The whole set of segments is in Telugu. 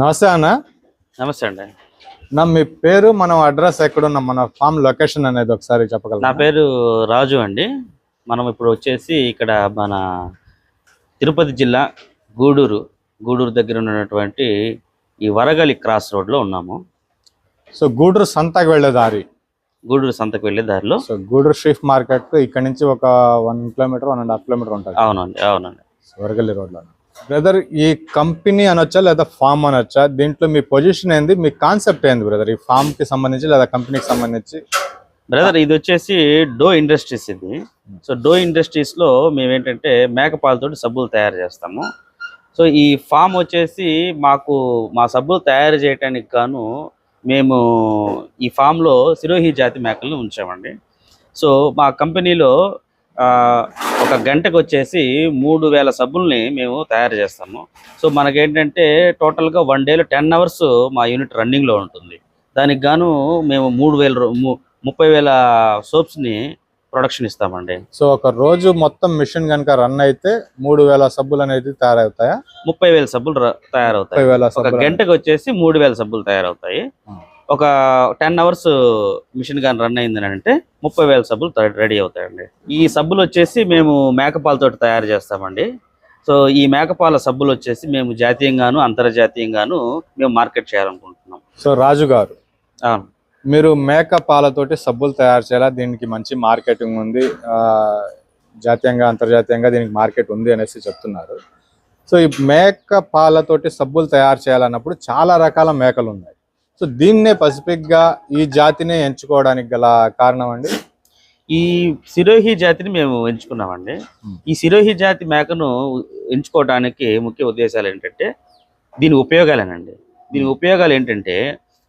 నమస్తే అన్న. నమస్తే అండి. నా మీ పేరు మనం అడ్రస్ ఎక్కడున్నాం మన ఫామ్ లొకేషన్ అనేది ఒకసారి నా చెప్పగలరా పేరు రాజు అండి. మనం ఇప్పుడు వచ్చేసి ఇక్కడ మన తిరుపతి జిల్లా గూడూరు గూడూరు దగ్గర ఉన్నటువంటి ఈ వరగలి క్రాస్ రోడ్లో ఉన్నాము. సో గూడూరు సంతకు వెళ్ళే దారి? గూడూరు సంతకు వెళ్ళే దారిలో. సో గూడూరు స్ట్రీట్ మార్కెట్ ఇక్కడ నుంచి ఒక one kilometre one and half kilometre ఉంటుంది. అవునండి అవునండి. వరగల్లి రోడ్లో బ్రదర్ ఈ కంపెనీ అనొచ్చా లేదా ఫామ్ అనొచ్చా? దీంట్లో మీ పొజిషన్ ఏంది? మీ కాన్సెప్ట్ ఏంది బ్రదర్ ఈ ఫామ్కి సంబంధించి లేదా కంపెనీకి సంబంధించి? బ్రదర్ ఇది వచ్చేసి డో ఇండస్ట్రీస్ ఇది. సో డో ఇండస్ట్రీస్లో మేము ఏంటంటే మేకపాలతోటి సబ్బులు తయారు చేస్తాము. సో ఈ ఫామ్ వచ్చేసి మాకు మా సబ్బులు తయారు చేయడానికి గాను మేము ఈ ఫామ్లో లో సిరోహి జాతి మేకలను ఉంచామండి. సో మా కంపెనీలో ఒక గంటకు వచ్చేసి మూడు వేల సబ్బుల్ని మేము తయారు చేస్తాము. సో మనకేంటంటే టోటల్గా వన్ డేలో టెన్ అవర్స్ మా యూనిట్ రన్నింగ్లో ఉంటుంది. దానికి గాను మేము మూడు వేల ముప్పై వేల సోప్స్ని ప్రొడక్షన్ ఇస్తామండి. సో ఒక రోజు మొత్తం మిషన్ కనుక రన్ అయితే మూడు వేల సబ్బులు అనేది తయారవుతాయా? ముప్పై వేల సబ్బులు తయారవుతాయి. ఒక గంటకు వచ్చేసి మూడు వేల సబ్బులు తయారవుతాయి. ఒక టెన్ అవర్స్ మిషన్ కానీ రన్ అయిందని అంటే ముప్పై వేల సబ్బులు రెడీ అవుతాయండి. ఈ సబ్బులు వచ్చేసి మేము మేకపాలతో తయారు చేస్తామండి. సో ఈ మేకపాల సబ్బులు వచ్చేసి మేము జాతీయంగాను అంతర్జాతీయంగాను మేము మార్కెట్ చేయాలనుకుంటున్నాం. సో రాజు గారు అవును. మీరు మేక పాలతోటి సబ్బులు తయారు చేయాలా? దీనికి మంచి మార్కెటింగ్ ఉంది. ఆ, జాతీయంగా అంతర్జాతీయంగా దీనికి మార్కెట్ ఉంది అనేసి చెప్తున్నారు. సో ఈ మేక పాలతోటి సబ్బులు తయారు చేయాలన్నప్పుడు చాలా రకాల మేకలు ఉన్నాయి. సో దీన్నే పసిఫిక్గా ఈ జాతినే ఎంచుకోవడానికి గల కారణం అండి? ఈ సిరోహి జాతిని మేము ఎంచుకున్నామండి. ఈ సిరోహి జాతి మేకను ఎంచుకోవడానికి ముఖ్య ఉద్దేశాలు ఏంటంటే దీని ఉపయోగాలేనండి. దీని ఉపయోగాలు ఏంటంటే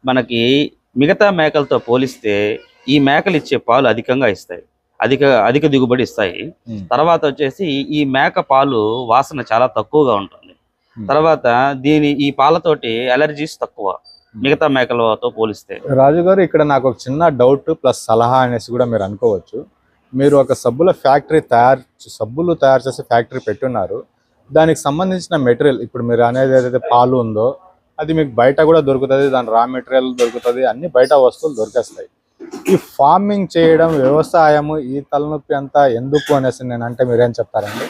మనకి మిగతా మేకలతో పోలిస్తే ఈ మేకలు ఇచ్చే పాలు అధికంగా ఇస్తాయి. అధిక అధిక దిగుబడి ఇస్తాయి. తర్వాత వచ్చేసి ఈ మేక పాలు వాసన చాలా తక్కువగా ఉంటుంది. తర్వాత దీని ఈ పాలతోటి అలర్జీస్ తక్కువ. మిగతా మేకలతో పోలిస్తే. రాజు గారు ఇక్కడ నాకు ఒక చిన్న డౌట్ ప్లస్ సలహా అనేసి కూడా మీరు అనుకోవచ్చు. మీరు ఒక సబ్బుల ఫ్యాక్టరీ తయారు సబ్బులు తయారు చేసే ఫ్యాక్టరీ పెట్టున్నారు. దానికి సంబంధించిన మెటీరియల్ ఇప్పుడు మీరు అనేది ఏదైతే పాలు ఉందో అది మీకు బయట కూడా దొరుకుతుంది దాని రా మెటీరియల్ దొరుకుతుంది అన్ని బయట వస్తువులు దొరికేస్తాయి. ఈ ఫార్మింగ్ చేయడం వ్యవసాయము ఈ తలనొప్పి అంతా ఎందుకు అనేసి నేను అంటే మీరేం చెప్తారండి?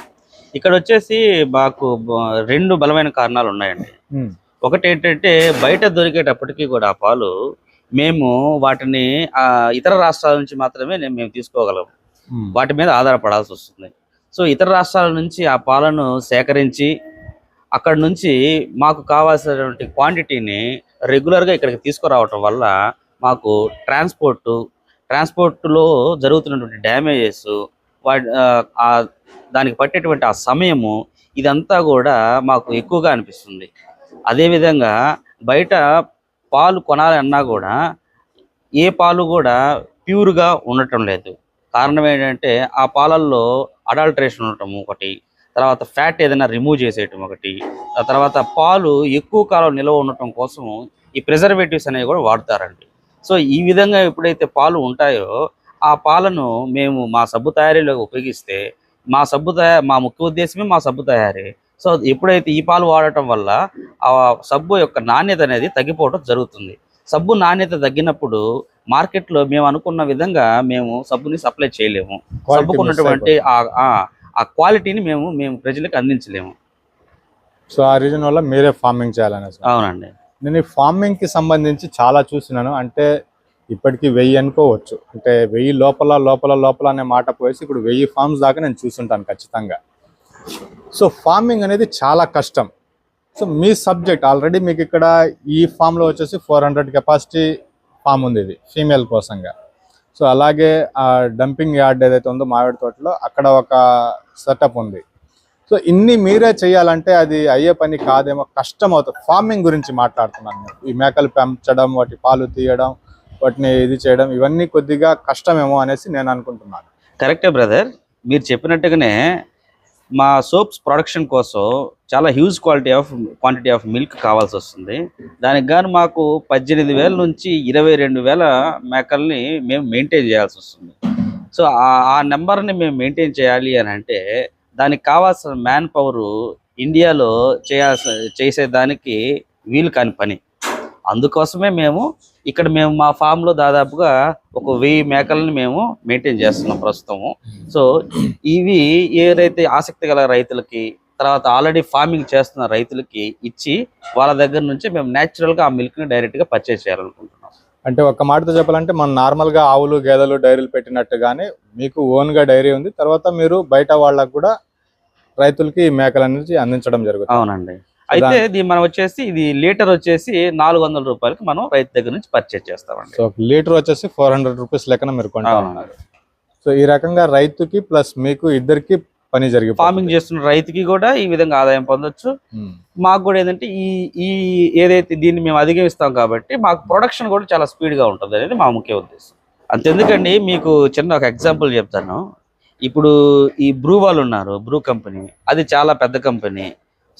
ఇక్కడ వచ్చేసి మాకు రెండు బలమైన కారణాలు ఉన్నాయండి. ఉమ్, ఒకటి ఏంటంటే బయట దొరికేటప్పటికీ కూడా ఆ పాలు మేము వాటిని ఇతర రాష్ట్రాల నుంచి మాత్రమే మేము తీసుకోగలం. వాటి మీద ఆధారపడాల్సి వస్తుంది. సో ఇతర రాష్ట్రాల నుంచి ఆ పాలను సేకరించి అక్కడ నుంచి మాకు కావాల్సినటువంటి క్వాంటిటీని రెగ్యులర్గా ఇక్కడికి తీసుకురావటం వల్ల మాకు ట్రాన్స్పోర్ట్ ట్రాన్స్పోర్ట్లో జరుగుతున్నటువంటి డ్యామేజెస్ దానికి పట్టేటువంటి ఆ సమయము ఇదంతా కూడా మాకు ఎక్కువగా అనిపిస్తుంది. అదేవిధంగా బయట పాలు కొనాలన్నా కూడా ఏ పాలు కూడా ప్యూర్గా ఉండటం లేదు. కారణం ఏంటంటే ఆ పాలల్లో అడల్ట్రేషన్ ఉండటం ఒకటి తర్వాత ఫ్యాట్ ఏదైనా రిమూవ్ చేసేయటం ఒకటి ఆ తర్వాత పాలు ఎక్కువ కాలం నిల్వ ఉండటం కోసం ఈ ప్రిజర్వేటివ్స్ అనేవి కూడా వాడతారండి. సో ఈ విధంగా ఎప్పుడైతే పాలు ఉంటాయో ఆ పాలను మేము మా సబ్బు తయారీలో ఉపయోగిస్తే మా సబ్బు తయారు మా ముఖ్య ఉద్దేశమే మా సబ్బు తయారీ. సో ఎప్పుడైతే ఈ పాలు వాడటం వల్ల ఆ సబ్బు యొక్క నాణ్యత అనేది తగ్గిపోవడం జరుగుతుంది. సబ్బు నాణ్యత తగ్గినప్పుడు మార్కెట్లో మేము అనుకున్న విధంగా మేము సబ్బుని సప్లై చేయలేము. Quality సబ్బుకు miss ఉన్నటువంటి ఆ- క్వాలిటీని మేము మేము ప్రజలకు అందించలేము. సో ఆ రీజన్ వల్ల మీరే ఫార్మింగ్ చేయాలనేసి అవునండి. నేను ఈ ఫార్మింగ్కి సంబంధించి చాలా చూసినాను. అంటే ఇప్పటికి వెయ్యి అనుకోవచ్చు. అంటే వెయ్యి లోపల లోపల లోపల అనే మాట పోయేసి ఇప్పుడు వెయ్యి ఫార్మ్స్ దాకా నేను చూసుంటాను ఖచ్చితంగా. సో ఫార్మింగ్ అనేది చాలా కష్టం. సో మీ సబ్జెక్ట్ ఆల్రెడీ మీకు ఇక్కడ ఈ ఫామ్లో వచ్చేసి ఫోర్ హండ్రెడ్ కెపాసిటీ ఫామ్ ఉంది ఇది ఫీమేల్ కోసంగా. సో అలాగే ఆ డంపింగ్ యార్డ్ ఏదైతే ఉందో మామిడి తోటలో అక్కడ ఒక సెటప్ ఉంది. సో ఇన్ని మీరే చేయాలంటే అది అయ్యే పని కాదేమో కష్టం అవుతుంది. ఫార్మింగ్ గురించి మాట్లాడుతున్నాను ఈ మేకలు పెంచడం వాటి పాలు తీయడం వాటిని ఇది చేయడం ఇవన్నీ కొద్దిగా కష్టమేమో అనేసి నేను అనుకుంటున్నాను. కరెక్టే బ్రదర్ మీరు చెప్పినట్టుగానే మా సోప్స్ ప్రొడక్షన్ కోసం చాలా huge quality of quantity of milk కావాల్సి వస్తుంది. దానికి గాను మాకు పద్దెనిమిది వేల నుంచి ఇరవై రెండు వేల మేకల్ని మేము మెయింటైన్ చేయాల్సి వస్తుంది. సో ఆ- ఆ నెంబర్ని మేము మెయింటైన్ చేయాలి అని అంటే దానికి కావాల్సిన మ్యాన్ పవరు ఇండియాలో చేయాల్సిన చేసేదానికి వీలు కాని పని. అందుకోసమే మేము ఇక్కడ మేము మా farm లో దాదాపుగా ఒక వెయ్యి మేకలని మేము మెయింటైన్ చేస్తున్నాం ప్రస్తుతము. సో ఇవి ఏదైతే ఆసక్తి గల రైతులకి తర్వాత ఆల్రెడీ ఫార్మింగ్ చేస్తున్న రైతులకి ఇచ్చి వాళ్ళ దగ్గర నుంచి మేము natural గా ఆ మిల్క్ని డైరెక్ట్గా పర్చేస్ చేయాలనుకుంటున్నాం. అంటే ఒక్క మాటతో చెప్పాలంటే మనం నార్మల్గా ఆవులు గేదెలు డైరీలు పెట్టినట్టుగానే మీకు ఓన్గా డైరీ ఉంది. తర్వాత మీరు బయట వాళ్ళకు కూడా రైతులకి ఈ మేకల నుంచి అందించడం జరుగుతుంది. అవునండి. అయితే ఇది మనం వచ్చేసి ఇది లీటర్ వచ్చేసి నాలుగు వందల రూపాయలకి మనం రైతు దగ్గర నుంచి పర్చేస్ చేస్తామండి. సో లీటర్ వచ్చేసి ఫోర్ హండ్రెడ్ రూపీస్ లెక్కన మీరు సో ఈ రకంగా రైతుకి ప్లస్ మీకు ఇద్దరికి పని జరిగి ఫార్మింగ్ చేస్తున్న రైతుకి కూడా ఈ విధంగా ఆదాయం పొందొచ్చు. మాకు కూడా ఏంటంటే ఈ ఈ ఏదైతే దీన్ని మేము అధిగమిస్తాం కాబట్టి మాకు ప్రొడక్షన్ కూడా చాలా స్పీడ్గా ఉంటుంది అనేది మా ముఖ్య ఉద్దేశం. అంతెందుకండి మీకు చిన్న ఒక ఎగ్జాంపుల్ చెప్తాను. ఇప్పుడు ఈ బ్రూ వాళ్ళు ఉన్నారు బ్రూ కంపెనీ అది చాలా పెద్ద కంపెనీ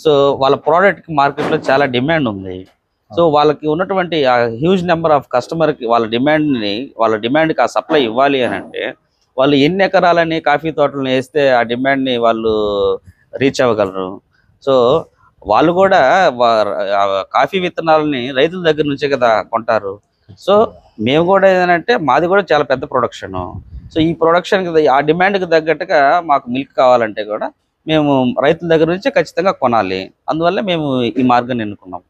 సో వాళ్ళ ప్రోడక్ట్ మార్కెట్లో చాలా డిమాండ్ ఉంది. సో వాళ్ళకి ఉన్నటువంటి ఆ హ్యూజ్ నెంబర్ ఆఫ్ కస్టమర్కి వాళ్ళ డిమాండ్ని వాళ్ళ డిమాండ్కి ఆ సప్లై ఇవ్వాలి అని అంటే వాళ్ళు ఎన్ని ఎకరాలని కాఫీ తోటలను వేస్తే ఆ డిమాండ్ని వాళ్ళు రీచ్ అవ్వగలరు? సో వాళ్ళు కూడా కాఫీ విత్తనాలని రైతుల దగ్గర నుంచే కదా కొంటారు. సో మేము కూడా ఏంటంటే మాది కూడా చాలా పెద్ద ప్రొడక్షను సో ఈ ప్రొడక్షన్కి ఆ డిమాండ్కి తగ్గట్టుగా మాకు మిల్క్ కావాలంటే కూడా మేము రైతుల దగ్గర నుంచే ఖచ్చితంగా కొనాలి. అందువల్ల మేము ఈ మార్గాన్ని ఎన్నుకున్నాం.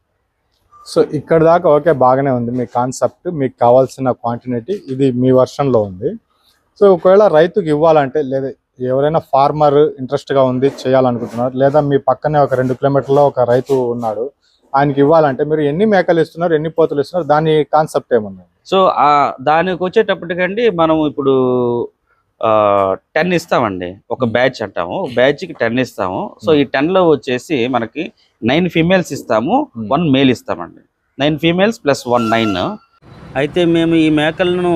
సో ఇక్కడ దాకా ఓకే బాగానే ఉంది మీ కాన్సెప్ట్. మీకు కావాల్సిన క్వాంటిటీ ఇది మీ version లో ఉంది. సో ఒకవేళ రైతుకి ఇవ్వాలంటే లేదా ఎవరైనా ఫార్మర్ ఇంట్రెస్ట్గా ఉంది చేయాలనుకుంటున్నారు లేదా మీ పక్కనే ఒక రెండు కిలోమీటర్లో ఒక రైతు ఉన్నాడు ఆయనకి ఇవ్వాలంటే మీరు ఎన్ని మేకలు ఇస్తున్నారు ఎన్ని పోతులు ఇస్తున్నారు దాని కాన్సెప్ట్ ఏముంది? సో ఆ దానికి వచ్చేటప్పటికండి మనం ఇప్పుడు టెన్ ఇస్తామండి. ఒక బ్యాచ్ అంటాము. బ్యాచ్కి టెన్ ఇస్తాము. సో ఈ టెన్లో వచ్చేసి మనకి నైన్ ఫీమేల్స్ ఇస్తాము. వన్ మేల్ ఇస్తామండి. Nine females plus one nine. అయితే మేము ఈ మేకలను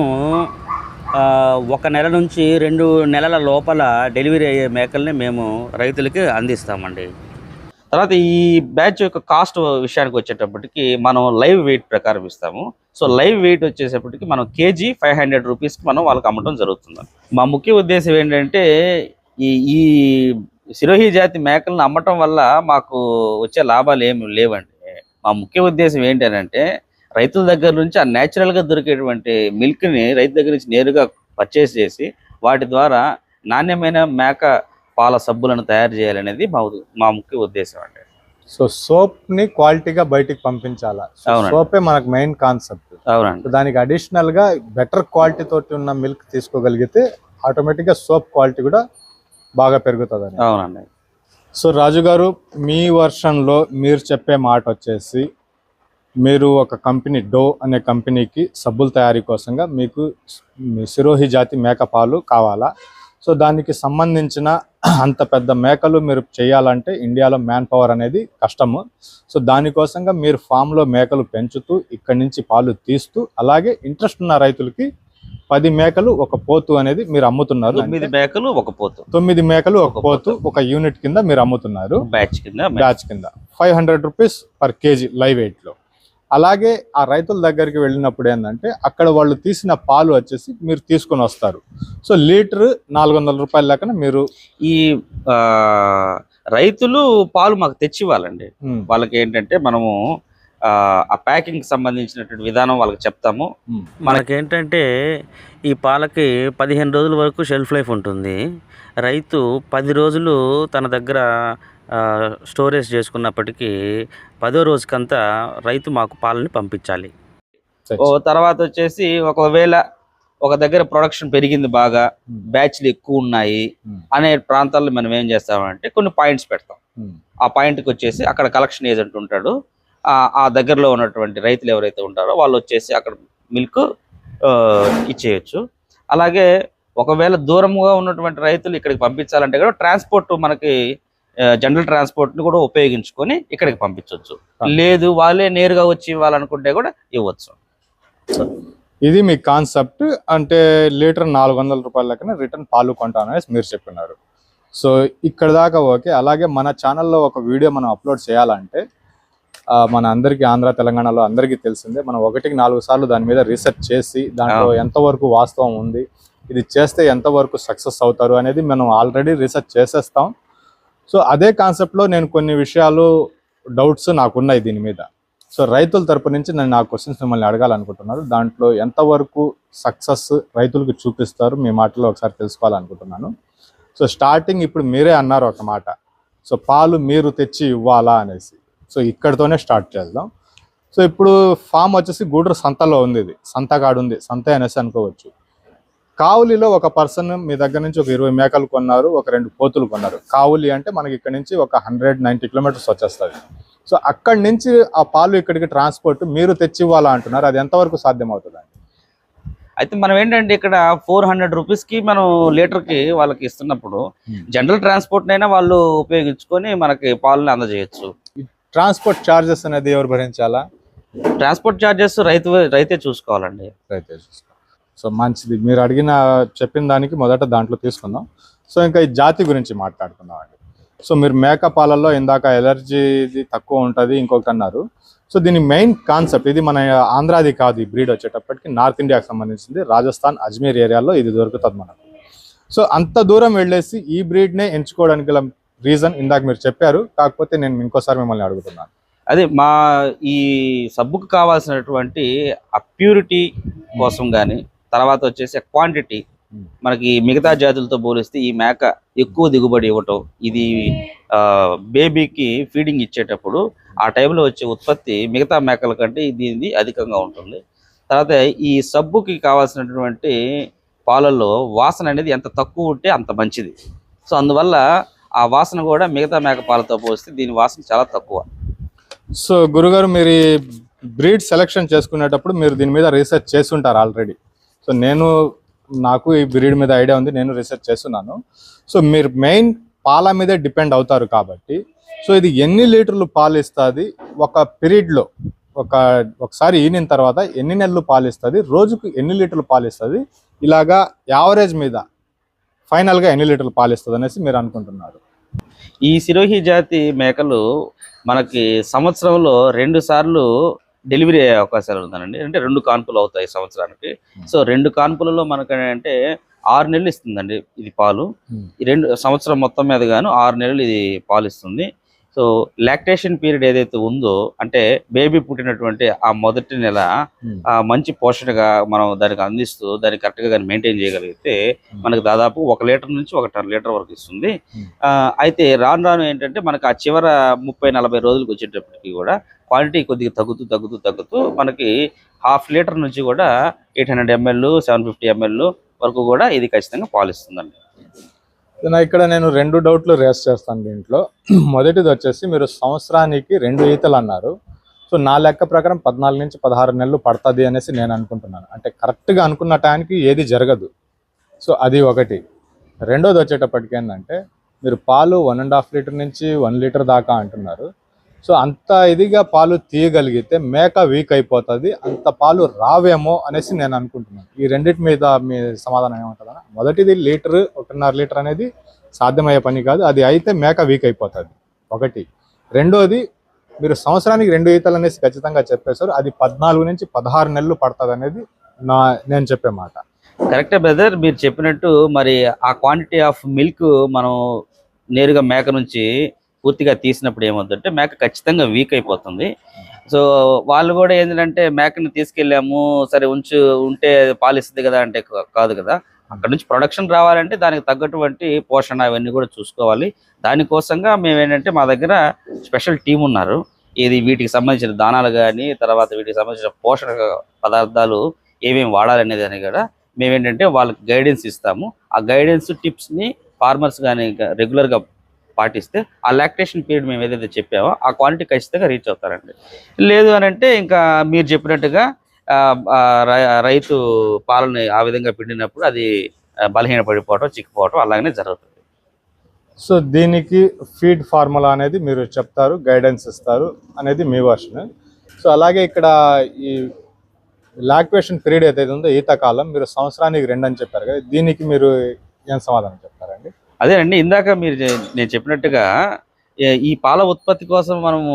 ఒక నెల నుంచి రెండు నెలల లోపల డెలివరీ అయ్యే మేకల్ని మేము రైతులకి అందిస్తామండి. తర్వాత ఈ బ్యాచ్ యొక్క కాస్ట్ విషయానికి వచ్చేటప్పటికి మనం లైవ్ వెయిట్ ప్రకారం ఇస్తాము. సో లైవ్ వెయిట్ వచ్చేసేపటికి మనం కేజీ ఫైవ్ హండ్రెడ్ రూపీస్కి మనం వాళ్ళకి అమ్మటం జరుగుతుంది. మా ముఖ్య ఉద్దేశం ఏంటంటే ఈ ఈ సిరోహి జాతి మేకలను అమ్మటం వల్ల మాకు వచ్చే లాభాలు ఏమి లేవండి. మా ముఖ్య ఉద్దేశం ఏంటంటే రైతుల దగ్గర నుంచి ఆ న్యాచురల్గా దొరికేటువంటి మిల్క్ని రైతు దగ్గర నుంచి నేరుగా పర్చేస్ చేసి వాటి ద్వారా నాణ్యమైన మేక పాల సబ్బులను తయారు చేయాలనేది మా మా ముఖ్య ఉద్దేశం అండి. సో సోప్ని క్వాలిటీగా బయటికి పంపించాలా. సోపే మనకు మెయిన్ కాన్సెప్ట్ దానికి అడిషనల్గా బెటర్ క్వాలిటీ తోటి ఉన్న మిల్క్ తీసుకోగలిగితే ఆటోమేటిక్గా సోప్ క్వాలిటీ కూడా బాగా పెరుగుతుంది అవునండి. సో రాజు గారు మీ వర్షన్లో మీరు చెప్పే మాట వచ్చేసి మీరు ఒక కంపెనీ డో అనే కంపెనీకి సబ్బుల తయారీ కోసంగా మీకు సిరోహి జాతి మేక పాలు కావాలా? సో దానికి సంబంధించిన అంత పెద్ద మేకలు మీరు చేయాలంటే ఇండియాలో మ్యాన్ పవర్ అనేది కష్టము. సో దానికోసంగా మీరు ఫామ్లో మేకలు పెంచుతూ ఇక్కడి నుంచి పాలు తీస్తూ అలాగే ఇంట్రెస్ట్ ఉన్న రైతులకి పది మేకలు ఒక పోతు అనేది మీరు అమ్ముతున్నారు. తొమ్మిది మేకలు ఒక పోతు. తొమ్మిది మేకలు ఒక పోతు. ఒక యూనిట్ కింద మీరు అమ్ముతున్నారు. బ్యాచ్ కింద బ్యాచ్ కింద. Five hundred rupees per KG live వెయిట్లో అలాగే ఆ రైతుల దగ్గరికి వెళ్ళినప్పుడు ఏంటంటే అక్కడ వాళ్ళు తీసిన పాలు వచ్చేసి మీరు తీసుకొని వస్తారు. సో లీటర్ నాలుగు వందల రూపాయల లెక్కన మీరు ఈ ఆ, రైతులు పాలు మాకు తెచ్చి ఇవ్వాలండి వాళ్ళకి ఏంటంటే మనము ఆ, ప్యాకింగ్ సంబంధించినటువంటి విధానం వాళ్ళకి చెప్తాము. మనకేంటంటే ఈ పాలకి పదిహేను రోజుల వరకు షెల్ఫ్ లైఫ్ ఉంటుంది. రైతు పది రోజులు తన దగ్గర స్టోరేజ్ చేసుకున్నప్పటికీ పదో రోజుకంతా రైతు మాకు పాలని పంపించాలి. ఓ తర్వాత వచ్చేసి ఒకవేళ ఒక దగ్గర ప్రొడక్షన్ పెరిగింది బాగా బ్యాచ్లు ఎక్కువ ఉన్నాయి అనే ప్రాంతాల్లో మనం ఏం చేస్తామంటే కొన్ని పాయింట్స్ పెడతాం. ఆ పాయింట్కి వచ్చేసి అక్కడ కలెక్షన్ ఏజెంట్ ఉంటాడు. ఆ ఆ దగ్గరలో ఉన్నటువంటి రైతులు ఎవరైతే ఉంటారో వాళ్ళు వచ్చేసి అక్కడ మిల్క్ ఇచ్చేయచ్చు. అలాగే ఒకవేళ దూరంగా ఉన్నటువంటి రైతులు ఇక్కడికి పంపించాలంటే కూడా ట్రాన్స్పోర్ట్ మనకి జనరల్ ట్రాన్స్పోర్ట్ని కూడా ఉపయోగించుకొని ఇక్కడికి పంపించవచ్చు లేదు వాళ్ళే నేరుగా వచ్చి ఇవ్వాలనుకుంటే కూడా ఇవ్వచ్చు. ఇది మీ కాన్సెప్ట్. అంటే లీటర్ నాలుగు వందల రూపాయల లెక్కన రిటర్న్ పాలు కొంటాననేసి మీరు చెప్పినారు. సో ఇక్కడ దాకా ఓకే. అలాగే మన ఛానల్లో ఒక వీడియో మనం అప్లోడ్ చేయాలంటే మన అందరికీ ఆంధ్ర తెలంగాణలో అందరికీ తెలిసిందే మనం ఒకటికి నాలుగు సార్లు దాని మీద రీసెర్చ్ చేసి దాంట్లో. ఎంతవరకు వాస్తవం ఉంది ఇది చేస్తే ఎంతవరకు సక్సెస్ అవుతారు అనేది మనం ఆల్రెడీ రీసెర్చ్ చేసేస్తాం. సో అదే కాన్సెప్ట్లో నేను కొన్ని విషయాలు డౌట్స్ నాకున్నాయి దీని మీద. సో రైతుల తరపు నుంచి నేను నా క్వశ్చన్స్ మిమ్మల్ని అడగాలనుకుంటున్నారు. దాంట్లో ఎంతవరకు సక్సెస్ రైతులకు చూపిస్తారు మీ మాటలో ఒకసారి తెలుసుకోవాలనుకుంటున్నాను. సో స్టార్టింగ్ ఇప్పుడు మీరే అన్నారు ఒక మాట. సో పాలు మీరు తెచ్చి ఇవ్వాలా అనేసి. సో ఇక్కడితోనే స్టార్ట్ చేద్దాం. సో ఇప్పుడు ఫామ్ వచ్చేసి గూడూరు సంతలో ఉంది ఇది. సంతగాడు ఉంది సంత అనేసి అనుకోవచ్చు. కావులిలో ఒక పర్సన్ మీ దగ్గర నుంచి ఒక ఇరవై మేకలు కొన్నారు ఒక రెండు పోతులు కొన్నారు. కావులి అంటే మనకి ఇక్కడ నుంచి ఒక హండ్రెడ్ నైంటీ కిలోమీటర్స్ వచ్చేస్తుంది. సో అక్కడి నుంచి ఆ పాలు ఇక్కడికి ట్రాన్స్పోర్ట్ మీరు తెచ్చి ఇవ్వాలా అంటున్నారు అది ఎంతవరకు సాధ్యం అవుతుందండి అయితే మనం ఏంటంటే ఇక్కడ ఫోర్ హండ్రెడ్ రూపీస్కి మనం లీటర్కి వాళ్ళకి ఇస్తున్నప్పుడు Hmm. జనరల్ ట్రాన్స్పోర్ట్ అయినా వాళ్ళు ఉపయోగించుకొని మనకి పాలను అందజేయచ్చు. ట్రాన్స్పోర్ట్ ఛార్జెస్ అనేది ఎవరు భరించాలా? ట్రాన్స్పోర్ట్ ఛార్జెస్ రైతు రైతే చూసుకోవాలండి. రైతే చూసుకో సో మంచిది. మీరు అడిగిన చెప్పిన దానికి మొదట దాంట్లో తీసుకుందాం. సో ఇంకా ఈ జాతి గురించి మాట్లాడుకుందాం అండి సో మీరు మేక పాలల్లో ఇందాక ఎలర్జీది తక్కువ ఉంటుంది ఇంకొకటి అన్నారు. సో దీని మెయిన్ కాన్సెప్ట్ ఇది మన ఆంధ్రాది కాదు ఈ బ్రీడ్ వచ్చేటప్పటికి. నార్త్ ఇండియాకి సంబంధించింది. రాజస్థాన్ అజ్మీర్ ఏరియాలో ఇది దొరుకుతుంది మనకు. సో అంత దూరం వెళ్ళేసి ఈ బ్రీడ్నే ఎంచుకోవడానికి గల రీజన్ ఇందాక మీరు చెప్పారు. కాకపోతే నేను ఇంకోసారి మిమ్మల్ని అడుగుతున్నాను. అదే మా ఈ సబ్బుకు కావాల్సినటువంటి అప్యూరిటీ కోసం కానీ తర్వాత వచ్చేసి క్వాంటిటీ. మనకి మిగతా జాతులతో పోలిస్తే ఈ మేక ఎక్కువ దిగుబడి ఇవ్వటం ఇది బేబీకి ఫీడింగ్ ఇచ్చేటప్పుడు ఆ టైంలో వచ్చే ఉత్పత్తి మిగతా మేకల కంటే దీనిది అధికంగా ఉంటుంది. తర్వాత ఈ సబ్బుకి కావాల్సినటువంటి పాలల్లో వాసన అనేది ఎంత తక్కువ ఉంటే అంత మంచిది. సో అందువల్ల ఆ వాసన కూడా మిగతా మేక పాలతో పోలిస్తే దీని వాసన చాలా తక్కువ. సో గురుగారు మీరు బ్రీడ్ సెలెక్షన్ చేసుకునేటప్పుడు మీరు దీని మీద రీసెర్చ్ చేస్తుంటారు ఆల్రెడీ. సో నేను నాకు ఈ బ్రీడ్ మీద ఐడియా ఉంది నేను రీసెర్చ్ చేస్తున్నాను. సో మీరు మెయిన్ పాల మీదే డిపెండ్ అవుతారు కాబట్టి సో ఇది ఎన్ని లీటర్లు పాలు ఇస్తుంది ఒక పీరియడ్లో ఒక ఒకసారి ఈనిన తర్వాత ఎన్ని నెలలు పాలు ఇస్తుంది రోజుకు ఎన్ని లీటర్లు పాలు ఇస్తుంది ఇలాగా యావరేజ్ మీద ఫైనల్గా ఎన్ని లీటర్లు పాలు ఇస్తుంది అనేసి మీరు అనుకుంటున్నారు. ఈ సిరోహి జాతి మేకలు మనకి సంవత్సరంలో రెండు సార్లు డెలివరీ అయ్యే అవకాశాలు ఉందండి అంటే రెండు కాన్పులు అవుతాయి సంవత్సరానికి. సో రెండు కాన్పులలో మనకి అంటే ఆరు నెలలు ఇస్తుందండి ఇది పాలు. Hmm. ఈ రెండు సంవత్సరం మొత్తం మీద గాను ఆరు నెలలు ఇది పాలు ఇస్తుంది సో లాక్టేషన్ పీరియడ్ ఏదైతే ఉందో అంటే బేబీ పుట్టినటువంటి ఆ మొదటి నెల ఆ మంచి పోషణగా మనం దానికి అందిస్తూ దాన్ని కరెక్ట్గా కానీ మెయింటైన్ చేయగలిగితే మనకు దాదాపు ఒక లీటర్ నుంచి ఒక లీటర్ వరకు ఇస్తుంది. Hmm. అయితే రాను రాను ఏంటంటే మనకు ఆ చివర ముప్పై నలభై రోజులకు వచ్చేటప్పటికి కూడా క్వాలిటీ కొద్దిగా తగ్గుతూ తగ్గుతూ తగ్గుతూ మనకి హాఫ్ లీటర్ నుంచి కూడా eight hundred ML seven fifty ML వరకు కూడా ఇది ఖచ్చితంగా పాలిస్తుందండి. నా ఇక్కడ నేను రెండు డౌట్లు రేస్ చేస్తాను దీంట్లో. మొదటిది వచ్చేసి మీరు సంవత్సరానికి రెండు ఈతలు అన్నారు. సో నా లెక్క ప్రకారం పద్నాలుగు నుంచి పదహారు నెలలు పడుతుంది అనేసి నేను అనుకుంటున్నాను. అంటే కరెక్ట్గా అనుకున్న టైంకి ఏది జరగదు. సో అది ఒకటి. రెండోది వచ్చేటప్పటికి ఏంటంటే మీరు పాలు వన్ అండ్ హాఫ్ లీటర్ నుంచి వన్ లీటర్ దాకా అంటున్నారు. సో అంత ఇదిగా పాలు తీయగలిగితే మేక వీక్ అయిపోతుంది అంత పాలు రావేమో అనేసి నేను అనుకుంటున్నాను. ఈ రెండింటి మీద మీ సమాధానం ఏమంటుందా మొదటిది లీటర్ ఒకటిన్నర లీటర్ అనేది సాధ్యమయ్యే పని కాదు అది అయితే మేక వీక్ అయిపోతుంది. ఒకటి. రెండోది మీరు సంవత్సరానికి రెండు ఈతలు అనేసి ఖచ్చితంగా చెప్పేశారు అది పద్నాలుగు నుంచి పదహారు నెలలు పడుతుంది అనేది నా నేను చెప్పే మాట. కరెక్టే బ్రదర్ మీరు చెప్పినట్టు మరి ఆ క్వాంటిటీ ఆఫ్ మిల్క్ మనం నేరుగా మేక నుంచి పూర్తిగా తీసినప్పుడు ఏమవుతుందంటే మేక ఖచ్చితంగా వీక్ అయిపోతుంది. సో వాళ్ళు కూడా ఏంటంటే మేకని తీసుకెళ్ళాము సరే ఉంచు ఉంటే పాలిస్తుంది కదా అంటే కాదు కదా. అక్కడ నుంచి ప్రొడక్షన్ రావాలంటే దానికి తగ్గటువంటి పోషణ అవన్నీ కూడా చూసుకోవాలి. దానికోసంగా మేము ఏంటంటే మా దగ్గర స్పెషల్ టీం ఉన్నారు. ఇది వీటికి సంబంధించిన దానాలు కానీ తర్వాత వీటికి సంబంధించిన పోషణ పదార్థాలు ఏమేమి వాడాలనే దాన్ని కూడా మేమేంటంటే వాళ్ళకి గైడెన్స్ ఇస్తాము. ఆ గైడెన్స్ టిప్స్ని ఫార్మర్స్ కానీ రెగ్యులర్గా పాటిస్తే ఆ లాక్టేషన్ పీరియడ్ మేము ఏదైతే చెప్పామో ఆ క్వాలిటీ ఖచ్చితంగా రీచ్ అవుతారండి. లేదు అని అంటే ఇంకా మీరు చెప్పినట్టుగా రై- రైతు పాలని ఆ విధంగా పిండినప్పుడు అది బలహీన పడిపోవటం చిక్కిపోవటం అలాగనే జరుగుతుంది. సో దీనికి ఫీడ్ ఫార్ములా అనేది మీరు చెప్తారు గైడెన్స్ ఇస్తారు అనేది మీ వర్షన్. సో అలాగే ఇక్కడ ఈ లాక్వేషన్ పీరియడ్ ఏదైతే ఉందో ఈత కాలం మీరు సంవత్సరానికి రెండు అని చెప్పారు కదా దీనికి మీరు ఏం సమాధానం చెప్తారండి అదేనండి ఇందాక మీరు నేను చెప్పినట్టుగా ఈ పాల ఉత్పత్తి కోసం మనము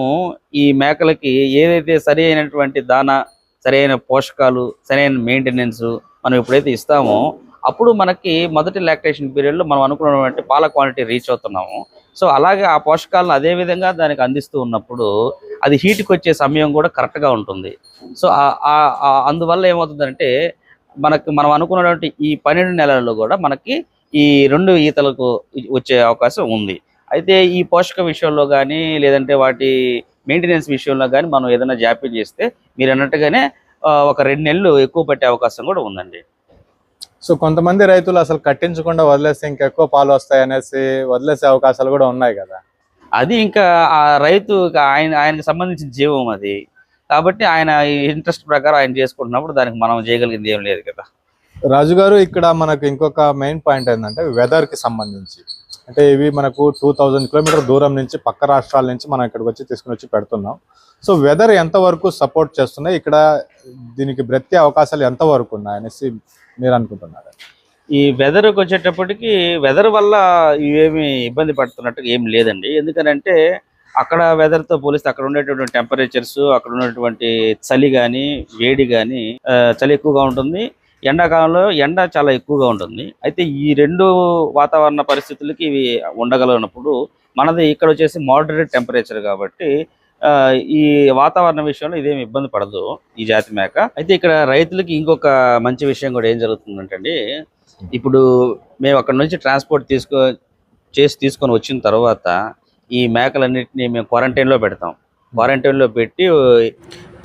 ఈ మేకలకి ఏదైతే సరి అయినటువంటి దానా సరైన పోషకాలు సరైన మెయింటెనెన్స్ మనం ఎప్పుడైతే ఇస్తామో అప్పుడు మనకి మొదటి లాక్టేషన్ పీరియడ్లో మనం అనుకున్నటువంటి పాల క్వాంటిటీ రీచ్ అవుతున్నాము. సో అలాగే ఆ పోషకాలను అదే విధంగా దానికి అందిస్తూ ఉన్నప్పుడు అది హీట్కి వచ్చే సమయం కూడా కరెక్ట్గా ఉంటుంది. సో అందువల్ల ఏమవుతుందంటే మనకు మనం అనుకున్నటువంటి ఈ పన్నెండు నెలల్లో కూడా మనకి ఈ రెండు ఈతలకు వచ్చే అవకాశం ఉంది. అయితే ఈ పోషక విషయంలో కానీ లేదంటే వాటి మెయింటెనెన్స్ విషయంలో కానీ మనం ఏదైనా జాప్యం చేస్తే మీరు అన్నట్టుగానే ఒక రెండు నెలలు ఎక్కువ పట్టే అవకాశం కూడా ఉందండి. సో కొంతమంది రైతులు అసలు కట్టించకుండా వదిలేస్తే ఇంకెక్కువ పాలు వస్తాయి అనేసి వదిలేసే అవకాశాలు కూడా ఉన్నాయి కదా? అది ఇంకా ఆ రైతు ఆయన ఆయనకు సంబంధించిన జీవం అది. కాబట్టి ఆయన ఇంట్రెస్ట్ ప్రకారం ఆయన చేసుకుంటున్నప్పుడు దానికి మనం చేయగలిగింది ఏం లేదు కదా. రాజు గారు ఇక్కడ మనకు ఇంకొక మెయిన్ పాయింట్ ఏంటంటే వెదర్కి సంబంధించి. అంటే ఇవి మనకు టూ థౌజండ్ కిలోమీటర్ దూరం నుంచి పక్క రాష్ట్రాల నుంచి మనం ఇక్కడికి వచ్చి తీసుకుని వచ్చి పెడుతున్నాం. సో వెదర్ ఎంత వరకు సపోర్ట్ చేస్తున్నాయి? ఇక్కడ దీనికి బ్రతికే అవకాశాలు ఎంత వరకు ఉన్నాయి అనేసి మీరు అనుకుంటున్నారు? ఈ వెదర్కి వచ్చేటప్పటికి వెదర్ వల్ల ఇవేమి ఇబ్బంది పడుతున్నట్టుగా ఏం లేదండి. ఎందుకనంటే అక్కడ వెదర్తో పోలిస్తే అక్కడ ఉండేటువంటి టెంపరేచర్స్ అక్కడ ఉన్నటువంటి చలి కానీ వేడి కానీ చలి ఎక్కువగా ఉంటుంది. ఎండాకాలంలో ఎండ చాలా ఎక్కువగా ఉంటుంది. అయితే ఈ రెండు వాతావరణ పరిస్థితులకి ఇవి ఉండగలిగినప్పుడు మనది ఇక్కడ వచ్చేసి మోడరేట్ టెంపరేచర్ కాబట్టి ఈ వాతావరణ విషయంలో ఇదేమి ఇబ్బంది పడదు ఈ జాతి మేక. అయితే ఇక్కడ రైతులకి ఇంకొక మంచి విషయం కూడా ఏం జరుగుతుందంటే ఇప్పుడు మేము అక్కడ నుంచి ట్రాన్స్పోర్ట్ తీసుకో చేసి తీసుకొని వచ్చిన తర్వాత ఈ మేకలన్నింటినీ మేము క్వారంటైన్లో పెడతాం. క్వారంటైన్లో పెట్టి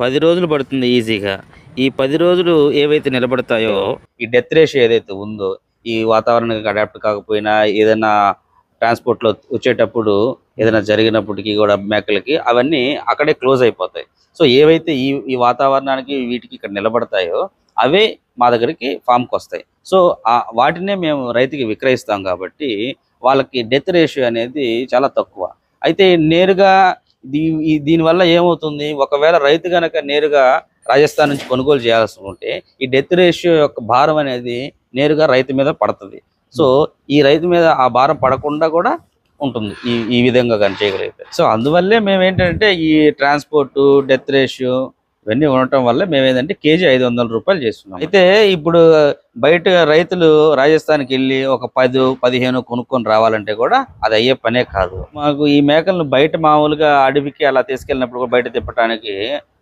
పది రోజులు పడుతుంది ఈజీగా ఈ పది రోజులు ఏవైతే నిలబడతాయో ఈ డెత్ రేషియో ఏదైతే ఉందో ఈ వాతావరణానికి అడాప్ట్ కాకపోయినా ఏదైనా ట్రాన్స్పోర్ట్లో వచ్చేటప్పుడు ఏదైనా జరిగినప్పటికీ కూడా మేకలకి అవన్నీ అక్కడే క్లోజ్ అయిపోతాయి. సో ఏవైతే ఈ ఈ వాతావరణానికి వీటికి ఇక్కడ నిలబడతాయో అవే మా దగ్గరికి ఫామ్కి వస్తాయి. సో ఆ వాటినే మేము రైతుకి విక్రయిస్తాం కాబట్టి వాళ్ళకి డెత్ రేషియో అనేది చాలా తక్కువ. అయితే నేరుగా దీ దీనివల్ల ఏమవుతుంది? ఒకవేళ రైతు కనుక నేరుగా రాజస్థాన్ నుంచి కొనుగోలు చేయాల్సి ఉంటే ఈ డెత్ రేషియో యొక్క భారం అనేది నేరుగా రైతు మీద పడుతుంది. సో ఈ రైతు మీద ఆ భారం పడకుండా కూడా ఉంటుంది. ఈ ఈ విధంగా కానీ చేయగలిగితే. సో అందువల్లే మేము ఏంటంటే ఈ ట్రాన్స్పోర్టు డెత్ రేషియో ఇవన్నీ ఉండటం వల్ల మేము ఏంటంటే కేజీ ఐదు వందల రూపాయలు చేస్తున్నాం. అయితే ఇప్పుడు బయట రైతులు రాజస్థాన్కి వెళ్ళి ఒక పది పదిహేను కొనుక్కొని రావాలంటే కూడా అది అయ్యే పనే కాదు. మాకు ఈ మేకలను బయట మామూలుగా అడవికి అలా తీసుకెళ్ళినప్పుడు కూడా బయట తిప్పడానికి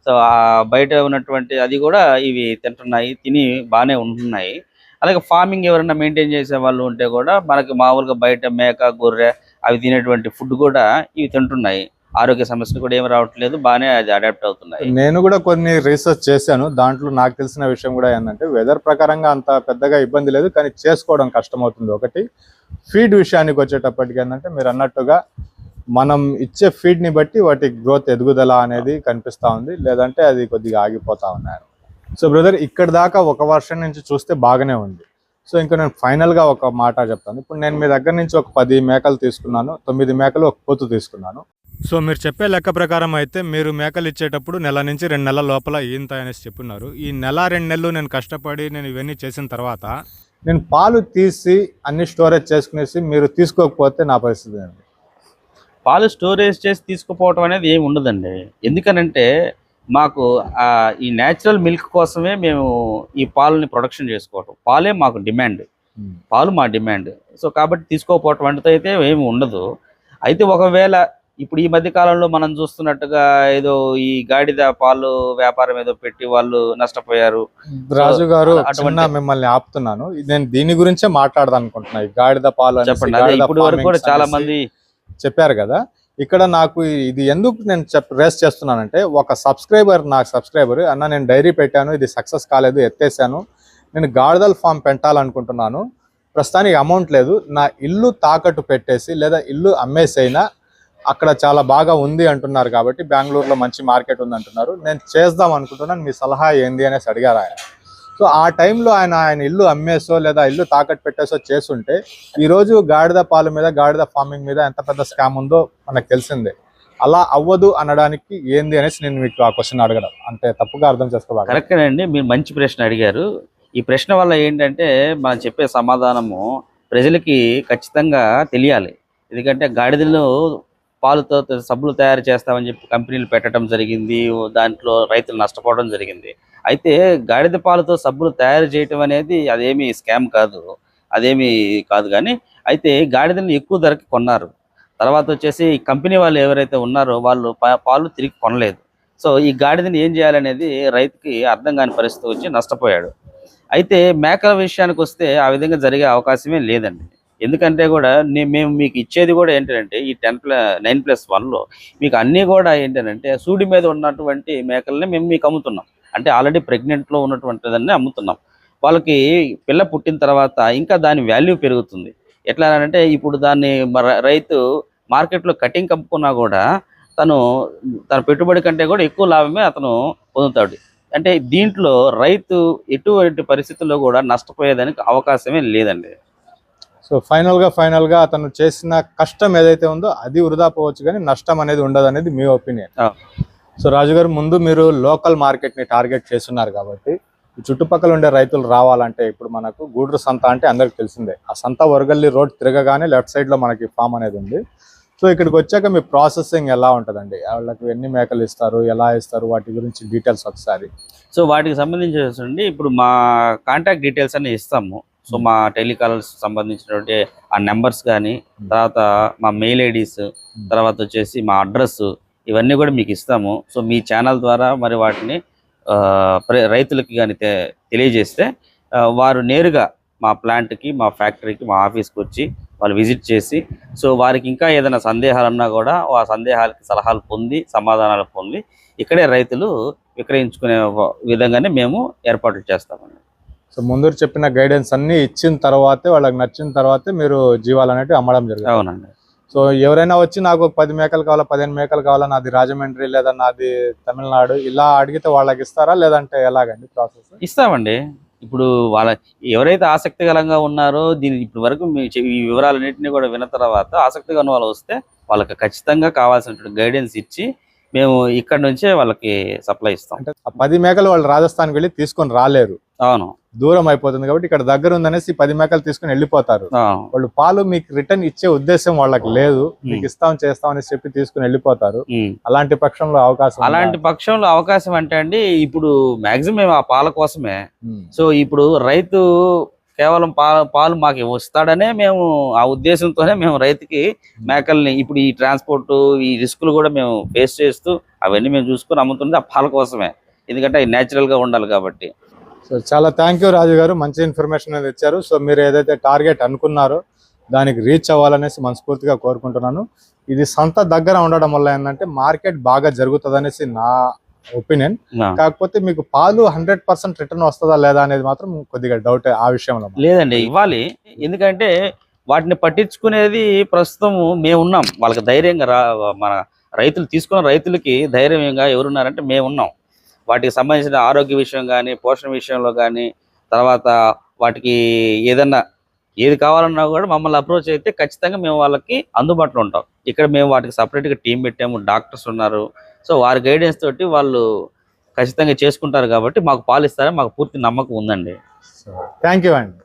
సో ఆ బయట ఉన్నటువంటి అది కూడా ఇవి తింటున్నాయి తిని బాగానే ఉంటున్నాయి. అలాగే ఫార్మింగ్ ఎవరైనా మెయింటైన్ చేసే వాళ్ళు ఉంటే కూడా మనకి మామూలుగా బయట మేక గొర్రె అవి తినేటువంటి ఫుడ్ కూడా ఇవి తింటున్నాయి. ఆరోగ్య సమస్యలు కూడా ఏమి రావట్లేదు బాగానే అది అడాప్ట్ అవుతున్నాయి. నేను కూడా కొన్ని రీసెర్చ్ చేశాను దాంట్లో నాకు తెలిసిన విషయం కూడా ఏంటంటే వెదర్ ప్రకారంగా అంత పెద్దగా ఇబ్బంది లేదు కానీ చేసుకోవడం కష్టమవుతుంది. ఒకటి ఫీడ్ విషయానికి వచ్చేటప్పటికి ఏంటంటే మీరు అన్నట్టుగా మనం ఇచ్చే ఫీడ్ని బట్టి వాటి గ్రోత్ ఎదుగుదల అనేది కనిపిస్తూ ఉంది లేదంటే అది కొద్దిగా ఆగిపోతా ఉన్నాయి సో బ్రదర్ ఇక్కడ దాకా ఒక వర్షం నుంచి చూస్తే బాగానే ఉంది. సో ఇంకా నేను ఫైనల్గా ఒక మాట చెప్తాను. ఇప్పుడు నేను మీ దగ్గర నుంచి ఒక పది మేకలు తీసుకున్నాను తొమ్మిది మేకలు ఒక పొత్తు తీసుకున్నాను. సో మీరు చెప్పే లెక్క ప్రకారం అయితే మీరు మేకలు ఇచ్చేటప్పుడు నెల నుంచి రెండు నెలల లోపల ఈంత అనేసి చెప్పున్నారు. ఈ నెల రెండు నెలలు నేను కష్టపడి నేను ఇవన్నీ చేసిన తర్వాత నేను పాలు తీసి అన్ని స్టోరేజ్ చేసుకునేసి మీరు తీసుకోకపోతే నా పరిస్థితి ఏంటి? పాలు స్టోరేజ్ చేసి తీసుకుపోవటం అనేది ఏమి ఉండదండి. ఎందుకనంటే మాకు ఈ న్యాచురల్ మిల్క్ కోసమే మేము ఈ పాలని ప్రొడక్షన్ చేసుకోవటం. పాలే మాకు డిమాండ్ పాలు మా డిమాండ్ సో కాబట్టి తీసుకోకపోవటం వంటితో అయితే ఏమి ఉండదు. అయితే ఒకవేళ ఇప్పుడు ఈ మధ్య కాలంలో మనం చూస్తున్నట్టుగా ఏదో ఈ గాడిద పాలు వ్యాపారం ఏదో పెట్టి వాళ్ళు నష్టపోయారు. రాజు గారు అటువంటి- మిమ్మల్ని ఆపుతున్నాను. నేను దీని గురించే మాట్లాడదాం అనుకుంటున్నా ఈ గాడిద పాలు చెప్పండి. ఇప్పుడు వరకు కూడా చాలా మంది చెప్పారు కదా. ఇక్కడ నాకు ఇది ఎందుకు నేను రేస్ చేస్తున్నానంటే ఒక సబ్స్క్రైబర్ నాకు సబ్స్క్రైబర్ అన్న నేను డైరీ పెట్టాను. ఇది సక్సెస్ కాలేదు ఎత్తేసాను. నేను గాడిదల ఫామ్ పెట్టాలనుకుంటున్నాను. ప్రస్తుతానికి అమౌంట్ లేదు. నా ఇల్లు తాకట్టు పెట్టేసి లేదా ఇల్లు అమ్మేసైనా అక్కడ చాలా బాగా ఉంది అంటున్నారు కాబట్టి బెంగళూరులో మంచి మార్కెట్ ఉంది అంటున్నారు. నేను చేద్దాం అనుకుంటున్నాను మీ సలహా ఏంది అనేసి అడిగారు ఆయన. సో ఆ టైంలో ఆయన ఆయన ఇల్లు అమ్మేసో లేదా ఇల్లు తాకట్టు పెట్టేసో చేస్తుంటే ఈ రోజు గాడిద పాలు మీద గాడిద ఫార్మింగ్ మీద ఎంత పెద్ద స్కామ్ ఉందో మనకు తెలిసిందే. అలా అవ్వదు అనడానికి ఏంది అనేసి నేను మీకు ఆ క్వశ్చన్ అడగడం. అంటే తప్పుగా అర్థం చేసుకోవాలి? కరెక్ట్ అండి మీరు మంచి ప్రశ్న అడిగారు. ఈ ప్రశ్న వల్ల ఏంటంటే మనం చెప్పే సమాధానము ప్రజలకి ఖచ్చితంగా తెలియాలి. ఎందుకంటే గాడిదలు పాలుతో సబ్బులు తయారు చేస్తామని చెప్పి కంపెనీలు పెట్టడం జరిగింది. దాంట్లో రైతులు నష్టపోవడం జరిగింది. అయితే గాడిద పాలతో సబ్బులు తయారు చేయటం అనేది అదేమి స్కామ్ కాదు. అదేమి కాదు కానీ అయితే గాడిదని ఎక్కువ ధరకి కొన్నారు. తర్వాత వచ్చేసి కంపెనీ వాళ్ళు ఎవరైతే ఉన్నారో వాళ్ళు పాలు తిరిగి కొనలేదు. సో ఈ గాడిదని ఏం చేయాలనేది రైతుకి అర్థం కాని పరిస్థితి వచ్చి నష్టపోయాడు. అయితే మేకల విషయానికి వస్తే ఆ విధంగా జరిగే అవకాశమే లేదండి. ఎందుకంటే కూడా మేము మీకు ఇచ్చేది కూడా ఏంటంటే ఈ టెన్ ప్లస్ నైన్ ప్లస్ వన్లో మీకు అన్నీ కూడా ఏంటంటే సూడి మీద ఉన్నటువంటి మేకల్ని మేము మీకు అమ్ముతున్నాం. అంటే ఆల్రెడీ ప్రెగ్నెంట్లో ఉన్నటువంటి దాన్ని అమ్ముతున్నాం. వాళ్ళకి పిల్ల పుట్టిన తర్వాత ఇంకా దాని వాల్యూ పెరుగుతుంది. ఎట్లా అంటే ఇప్పుడు దాన్ని రైతు మార్కెట్లో కటింగ్ కప్పుకున్నా కూడా తను తన పెట్టుబడి కంటే కూడా ఎక్కువ లాభమే అతను పొందుతాడు. అంటే దీంట్లో రైతు ఎటువంటి పరిస్థితుల్లో కూడా నష్టపోయేదానికి అవకాశమే లేదండి. సో ఫైనల్గా ఫైనల్గా అతను చేసిన కష్టం ఏదైతే ఉందో అది వృధా పోవచ్చు కానీ నష్టం అనేది ఉండదు అనేది మీ ఒపీనియన్. సో రాజు గారు ముందు మీరు లోకల్ మార్కెట్ని టార్గెట్ చేస్తున్నారు కాబట్టి చుట్టుపక్కల ఉండే రైతులు రావాలంటే ఇప్పుడు మనకు గూడూరు సంత అంటే అందరికి తెలిసిందే. ఆ సంత వరగల్లి రోడ్ తిరగగానే లెఫ్ట్ సైడ్లో మనకి ఫామ్ అనేది ఉంది. సో ఇక్కడికి వచ్చాక మీ ప్రాసెసింగ్ ఎలా ఉంటుందండి? వాళ్ళకి ఎన్ని మేకలు ఇస్తారు ఎలా ఇస్తారు వాటి గురించి డీటెయిల్స్ ఒకసారి. సో వాటికి సంబంధించి ఇప్పుడు మా కాంటాక్ట్ డీటెయిల్స్ అన్ని ఇస్తాము. సో మా టెలికాలర్స్ సంబంధించినటువంటి ఆ నెంబర్స్ కానీ తర్వాత మా మెయిల్ ఐడీస్ తర్వాత వచ్చేసి మా అడ్రస్ ఇవన్నీ కూడా మీకు ఇస్తాము. సో మీ ఛానల్ ద్వారా మరి వాటిని ప్ర- రైతులకి కానీ తెలియజేస్తే వారు నేరుగా మా ప్లాంట్కి మా ఫ్యాక్టరీకి మా ఆఫీస్కి వచ్చి వాళ్ళు విజిట్ చేసి సో వారికి ఇంకా ఏదైనా సందేహాలు ఉన్నా కూడా ఆ సందేహాలకి సలహాలు పొంది సమాధానాలు పొంది ఇక్కడే రైతులు విక్రయించుకునే విధంగానే మేము ఏర్పాట్లు చేస్తామండి సో ముందు చెప్పిన గైడెన్స్ అన్ని ఇచ్చిన తర్వాతే వాళ్ళకి నచ్చిన తర్వాతే మీరు జీవాలు అనేవి అమ్మడం జరుగుతుంది అవునండి. సో ఎవరైనా వచ్చి నాకు పది మేకలు కావాలా పదిహేను మేకలు కావాలా నాది రాజమండ్రి లేదా నాది తమిళనాడు ఇలా అడిగితే వాళ్ళకి ఇస్తారా లేదంటే ఎలాగండి ప్రాసెస్ ఇస్తామండి. ఇప్పుడు వాళ్ళ ఎవరైతే ఆసక్తికరంగా ఉన్నారో దీని ఇప్పటి వరకు ఈ వివరాలన్నింటినీ కూడా విన్న తర్వాత ఆసక్తిగా ఉన్న వాళ్ళు వస్తే వాళ్ళకి ఖచ్చితంగా కావాల్సినటువంటి గైడెన్స్ ఇచ్చి మేము ఇక్కడ నుంచే వాళ్ళకి సప్లై ఇస్తాం. పది మేకలు వాళ్ళు రాజస్థాన్కి వెళ్ళి తీసుకొని రాలేరు. అవును. దూరం అయిపోతుంది కాబట్టి ఇక్కడ దగ్గర ఉందనేసి పది మేకలు తీసుకొని వెళ్ళిపోతారు. వాళ్ళు పాలు మీకు రిటర్న్ ఇచ్చే ఉద్దేశం వాళ్ళకి లేదు. మీకు ఇస్తాం చేస్తాం అని చెప్పి తీసుకుని వెళ్ళిపోతారు. అలాంటి పక్షంలో అవకాశం? అలాంటి పక్షంలో అవకాశం అంటే అండి ఇప్పుడు మాక్సిమం ఆ పాల కోసమే. సో ఇప్పుడు రైతు కేవలం పాలు పాలు మాకు వస్తాడనే మేము ఆ ఉద్దేశంతోనే మేము రైతుకి మేకల్ని ఇప్పుడు ఈ ట్రాన్స్పోర్ట్ ఈ రిస్కులు కూడా మేము ఫేస్ చేస్తూ అవన్నీ మేము చూసుకొని అమ్ముతుంది ఆ పాల కోసమే. ఎందుకంటే అవి natural గా ఉండాలి కాబట్టి. సో చాలా థ్యాంక్ యూ రాజు గారు. మంచి ఇన్ఫర్మేషన్ అనేది ఇచ్చారు. సో మీరు ఏదైతే టార్గెట్ అనుకున్నారో దానికి రీచ్ అవ్వాలనేసి మనస్ఫూర్తిగా కోరుకుంటున్నాను. ఇది సంత దగ్గర ఉండడం వల్ల ఏంటంటే మార్కెట్ బాగా జరుగుతుంది నా ఒపీనియన్. కాకపోతే మీకు పాలు హండ్రెడ్ పర్సెంట్ రిటర్న్ వస్తుందా లేదా అనేది మాత్రం కొద్దిగా డౌట్ ఆ విషయంలో లేదండి ఇవ్వాలి. ఎందుకంటే వాటిని పట్టించుకునేది ప్రస్తుతం మేము ఉన్నాం. వాళ్ళకి ధైర్యంగా రా మన రైతులు తీసుకున్న రైతులకి ధైర్యంగా ఎవరున్నారంటే మేము ఉన్నాం. వాటికి సంబంధించిన ఆరోగ్య విషయం కానీ పోషణ విషయంలో కానీ తర్వాత వాటికి ఏదన్నా ఏది కావాలన్నా కూడా మమ్మల్ని అప్రోచ్ అయితే ఖచ్చితంగా మేము వాళ్ళకి అందుబాటులో ఉంటాం. ఇక్కడ మేము వాటికి సపరేట్గా టీం పెట్టాము డాక్టర్స్ ఉన్నారు. సో వారి గైడెన్స్ తోటి వాళ్ళు ఖచ్చితంగా చేసుకుంటారు కాబట్టి మాకు పాలు ఇస్తారని మాకు పూర్తి నమ్మకం ఉందండి. థ్యాంక్ యూ అండి.